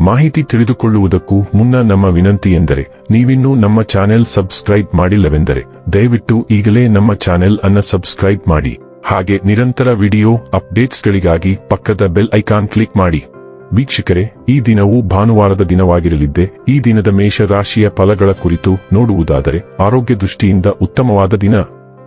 ಮಾಹಿತಿ ತಿಳಿದುಕೊಳ್ಳುವುದಕ್ಕೂ ಮುನ್ನ ನಮ್ಮ ವಿನಂತಿ ಎಂದರೆ, ನೀವಿನ್ನೂ ನಮ್ಮ ಚಾನೆಲ್ ಸಬ್ಸ್ಕ್ರೈಬ್ ಮಾಡಿಲ್ಲವೆಂದರೆ, ದಯವಿಟ್ಟು ಈಗಲೇ ನಮ್ಮ ಚಾನೆಲ್ ಅನ್ನ ಸಬ್ಸ್ಕ್ರೈಬ್ ಮಾಡಿ. ಹಾಗೆ ನಿರಂತರ ವಿಡಿಯೋ ಅಪ್ಡೇಟ್ಸ್ಗಳಿಗಾಗಿ ಪಕ್ಕದ ಬೆಲ್ ಐಕಾನ್ ಕ್ಲಿಕ್ ಮಾಡಿ. ವೀಕ್ಷಕರೇ, ಈ ದಿನವು ಭಾನುವಾರದ ದಿನವಾಗಿರಲಿದ್ದೆ. ಈ ದಿನದ ಮೇಷರಾಶಿಯ ಫಲಗಳ ಕುರಿತು ನೋಡುವುದಾದರೆ, ಆರೋಗ್ಯ ದೃಷ್ಟಿಯಿಂದ ಉತ್ತಮವಾದ ದಿನ.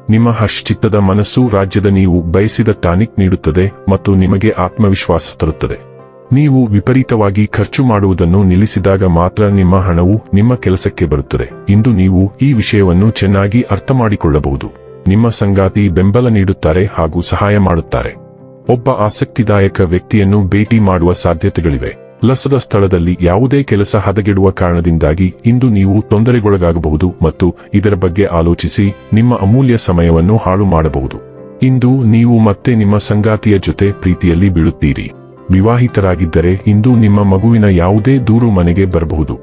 ನಿಮ್ಮ ಹಶ್ಚಿತ್ತದ ಮನಸ್ಸು ರಾಜ್ಯದ ನೀವು ಬಯಸಿದ ಟಾನಿಕ್ ನೀಡುತ್ತದೆ ಮತ್ತು ನಿಮಗೆ ಆತ್ಮವಿಶ್ವಾಸ ತರುತ್ತದೆ. ನೀವು ವಿಪರೀತವಾಗಿ ಖರ್ಚು ಮಾಡುವುದನ್ನು ನಿಲ್ಲಿಸಿದಾಗ ಮಾತ್ರ ನಿಮ್ಮ ಹಣವು ನಿಮ್ಮ ಕೆಲಸಕ್ಕೆ ಬರುತ್ತದೆ. ಇಂದು ನೀವು ಈ ವಿಷಯವನ್ನು ಚೆನ್ನಾಗಿ ಅರ್ಥ ಮಾಡಿಕೊಳ್ಳಬಹುದು ನಿಮ್ಮ ಸಂಗಾತಿ ಬೆಂಬಲ ನೀಡುತ್ತಾರೆ ಹಾಗೂ ಸಹಾಯ ಮಾಡುತ್ತಾರೆ. ಒಬ್ಬ ಆಸಕ್ತಿದಾಯಕ ವ್ಯಕ್ತಿಯನ್ನು ಭೇಟಿ ಮಾಡುವ ಸಾಧ್ಯತೆಗಳಿವೆ. ಲಸದ ಸ್ಥಳದಲ್ಲಿ ಯಾವುದೇ ಕೆಲಸ ಹದಗೆಡುವ ಕಾರಣದಿಂದಾಗಿ ಇಂದು ನೀವು ತೊಂದರೆಗೊಳಗಾಗಬಹುದು ಮತ್ತು ಇದರ ಬಗ್ಗೆ ಆಲೋಚಿಸಿ ನಿಮ್ಮ ಅಮೂಲ್ಯ ಸಮಯವನ್ನು ಹಾಳು ಮಾಡಬಹುದು. ಇಂದು ನೀವು ಮತ್ತೆ ನಿಮ್ಮ ಸಂಗಾತಿಯ ಜೊತೆ ಪ್ರೀತಿಯಲ್ಲಿ ಬೀಳುತ್ತೀರಿ. ವಿವಾಹಿತರಾಗಿದ್ದರೆ ಇಂದು ನಿಮ್ಮ ಮಗುವಿನ ಯಾವುದೇ ದೂರು ಮನೆಗೆ ಬರಬಹುದು.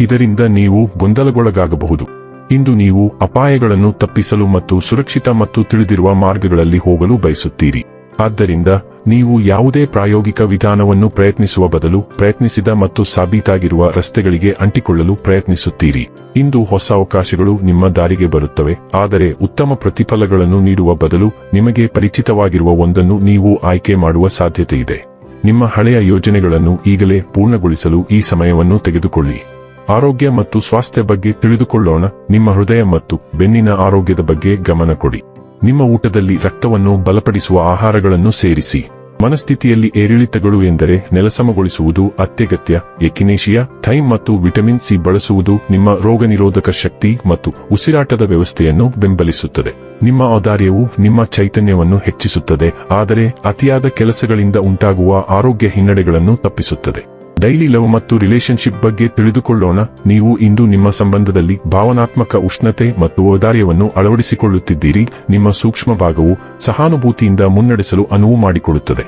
ಇದರಿಂದ ನೀವು ಗೊಂದಲಗೊಳಗಾಗಬಹುದು. ಇಂದು ನೀವು ಅಪಾಯಗಳನ್ನು ತಪ್ಪಿಸಲು ಮತ್ತು ಸುರಕ್ಷಿತ ಮತ್ತು ತಿಳಿದಿರುವ ಮಾರ್ಗಗಳಲ್ಲಿ ಹೋಗಲು ಬಯಸುತ್ತೀರಿ. ಆದ್ದರಿಂದ ನೀವು ಯಾವುದೇ ಪ್ರಾಯೋಗಿಕ ವಿಧಾನವನ್ನು ಪ್ರಯತ್ನಿಸುವ ಬದಲು ಪ್ರಯತ್ನಿಸಿದ ಮತ್ತು ಸಾಬೀತಾಗಿರುವ ರಸ್ತೆಗಳಿಗೆ ಅಂಟಿಕೊಳ್ಳಲು ಪ್ರಯತ್ನಿಸುತ್ತೀರಿ. ಇಂದು ಹೊಸ ಅವಕಾಶಗಳು ನಿಮ್ಮ ದಾರಿಗೆ ಬರುತ್ತವೆ, ಆದರೆ ಉತ್ತಮ ಪ್ರತಿಫಲಗಳನ್ನು ನೀಡುವ ಬದಲು ನಿಮಗೆ ಪರಿಚಿತವಾಗಿರುವ ಒಂದನ್ನು ನೀವು ಆಯ್ಕೆ ಮಾಡುವ ಸಾಧ್ಯತೆ ಇದೆ ನಿಮ್ಮ ಹಳೆಯ ಯೋಜನೆಗಳನ್ನು ಈಗಲೇ ಪೂರ್ಣಗೊಳಿಸಲು ಈ ಸಮಯವನ್ನು ತೆಗೆದುಕೊಳ್ಳಿ. ಆರೋಗ್ಯ ಮತ್ತು ಸ್ವಾಸ್ಥ್ಯ ಬಗ್ಗೆ ತಿಳಿದುಕೊಳ್ಳೋಣ. ನಿಮ್ಮ ಹೃದಯ ಮತ್ತು ಬೆನ್ನಿನ ಆರೋಗ್ಯದ ಬಗ್ಗೆ ಗಮನ ಕೊಡಿ. ನಿಮ್ಮ ಊಟದಲ್ಲಿ ರಕ್ತವನ್ನು ಬಲಪಡಿಸುವ ಆಹಾರಗಳನ್ನು ಸೇರಿಸಿ. ಮನಸ್ಥಿತಿಯಲ್ಲಿ ಏರಿಳಿತಗಳು ಎಂದರೆ ನೆಲಸಮಗೊಳಿಸುವುದು ಅತ್ಯಗತ್ಯ, ಎಕಿನೇಷಿಯಾ ಥೈಮ್ ಮತ್ತು ವಿಟಮಿನ್ ಸಿ ಬಳಸುವುದು ನಿಮ್ಮ ರೋಗನಿರೋಧಕ ಶಕ್ತಿ ಮತ್ತು ಉಸಿರಾಟದ ವ್ಯವಸ್ಥೆಯನ್ನು ಬೆಂಬಲಿಸುತ್ತದೆ. ನಿಮ್ಮ ಔದಾರ್ಯವು ನಿಮ್ಮ ಚೈತನ್ಯವನ್ನು ಹೆಚ್ಚಿಸುತ್ತದೆ, ಆದರೆ ಅತಿಯಾದ ಕೆಲಸಗಳಿಂದ ಉಂಟಾಗುವ ಆರೋಗ್ಯ ಹಿನ್ನಡೆಗಳನ್ನು ತಪ್ಪಿಸುತ್ತದೆ. ಡೈಲಿ ಲವ್ ಮತ್ತು ರಿಲೇಶನ್ಶಿಪ್ ಬಗ್ಗೆ ತಿಳಿದುಕೊಳ್ಳೋಣ. ನೀವು ಇಂದು ನಿಮ್ಮ ಸಂಬಂಧದಲ್ಲಿ ಭಾವನಾತ್ಮಕ ಉಷ್ಣತೆ ಮತ್ತು ಔದಾರ್ಯವನ್ನು ಅಳವಡಿಸಿಕೊಳ್ಳುತ್ತಿದ್ದೀರಿ. ನಿಮ್ಮ ಸೂಕ್ಷ್ಮ ಭಾಗವು ಸಹಾನುಭೂತಿಯಿಂದ ಮುನ್ನಡೆಸಲು ಅನುವು ಮಾಡಿಕೊಡುತ್ತದೆ.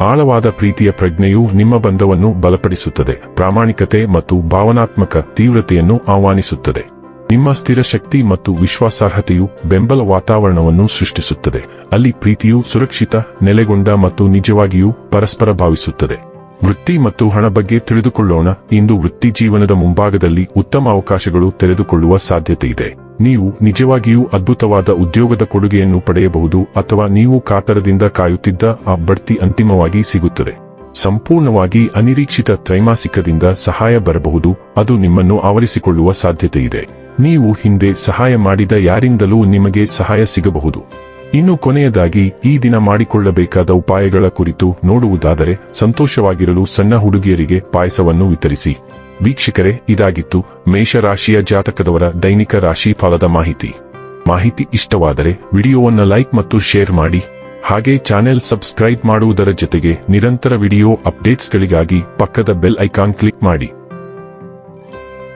ಆಳವಾದ ಪ್ರೀತಿಯ ಪ್ರಜ್ಞೆಯು ನಿಮ್ಮ ಬಂಧವನ್ನು ಬಲಪಡಿಸುತ್ತದೆ. ಪ್ರಾಮಾಣಿಕತೆ ಮತ್ತು ಭಾವನಾತ್ಮಕ ತೀವ್ರತೆಯನ್ನು ಆಹ್ವಾನಿಸುತ್ತದೆ. ನಿಮ್ಮ ಸ್ಥಿರ ಶಕ್ತಿ ಮತ್ತು ವಿಶ್ವಾಸಾರ್ಹತೆಯು ಬೆಂಬಲ ವಾತಾವರಣವನ್ನು ಸೃಷ್ಟಿಸುತ್ತದೆ. ಅಲ್ಲಿ ಪ್ರೀತಿಯು ಸುರಕ್ಷಿತ, ನೆಲೆಗೊಂಡ ಮತ್ತು ನಿಜವಾಗಿಯೂ ಪರಸ್ಪರ ಭಾವಿಸುತ್ತದೆ. ವೃತ್ತಿ ಮತ್ತು ಹಣ ಬಗ್ಗೆ ತಿಳಿದುಕೊಳ್ಳೋಣ. ಇಂದು ವೃತ್ತಿ ಜೀವನದ ಮುಂಭಾಗದಲ್ಲಿ ಉತ್ತಮ ಅವಕಾಶಗಳು ತೆರೆದುಕೊಳ್ಳುವ ಸಾಧ್ಯತೆ ಇದೆ. ನೀವು ನಿಜವಾಗಿಯೂ ಅದ್ಭುತವಾದ ಉದ್ಯೋಗದ ಕೊಡುಗೆಯನ್ನು ಪಡೆಯಬಹುದು ಅಥವಾ ನೀವು ಕಾತರದಿಂದ ಕಾಯುತ್ತಿದ್ದ ಆ ಬಡ್ತಿ ಅಂತಿಮವಾಗಿ ಸಿಗುತ್ತದೆ. ಸಂಪೂರ್ಣವಾಗಿ ಅನಿರೀಕ್ಷಿತ ತ್ರೈಮಾಸಿಕದಿಂದ ಸಹಾಯ ಬರಬಹುದು, ಅದು ನಿಮ್ಮನ್ನು ಆವರಿಸಿಕೊಳ್ಳುವ ಸಾಧ್ಯತೆ ಇದೆ. ನೀವು ಹಿಂದೆ ಸಹಾಯ ಮಾಡಿದ ಯಾರಿಂದಲೂ ನಿಮಗೆ ಸಹಾಯ ಸಿಗಬಹುದು. ಇನ್ನು ಕೊನೆಯದಾಗಿ ಈ ದಿನ ಮಾಡಿಕೊಳ್ಳಬೇಕಾದ ಉಪಾಯಗಳ ಕುರಿತು ನೋಡುವುದಾದರೆ ಸಂತೋಷವಾಗಿರಲು ಸಣ್ಣ ಹುಡುಗಿಯರಿಗೆ ಪಾಯಸವನ್ನು ವಿತರಿಸಿ. ವೀಕ್ಷಕರೇ, ಇದಾಗಿತ್ತು ಮೇಷರಾಶಿಯ ಜಾತಕದವರ ದೈನಿಕ ರಾಶಿ ಫಲದ ಮಾಹಿತಿ. ಮಾಹಿತಿ ಇಷ್ಟವಾದರೆ ವಿಡಿಯೋವನ್ನು ಲೈಕ್ ಮತ್ತು ಶೇರ್ ಮಾಡಿ. ಹಾಗೆ ಚಾನೆಲ್ ಸಬ್ಸ್ಕ್ರೈಬ್ ಮಾಡುವುದರ ಜೊತೆಗೆ ನಿರಂತರ ವಿಡಿಯೋ ಅಪ್ಡೇಟ್ಸ್ಗಳಿಗಾಗಿ ಪಕ್ಕದ ಬೆಲ್ ಐಕಾನ್ ಕ್ಲಿಕ್ ಮಾಡಿ.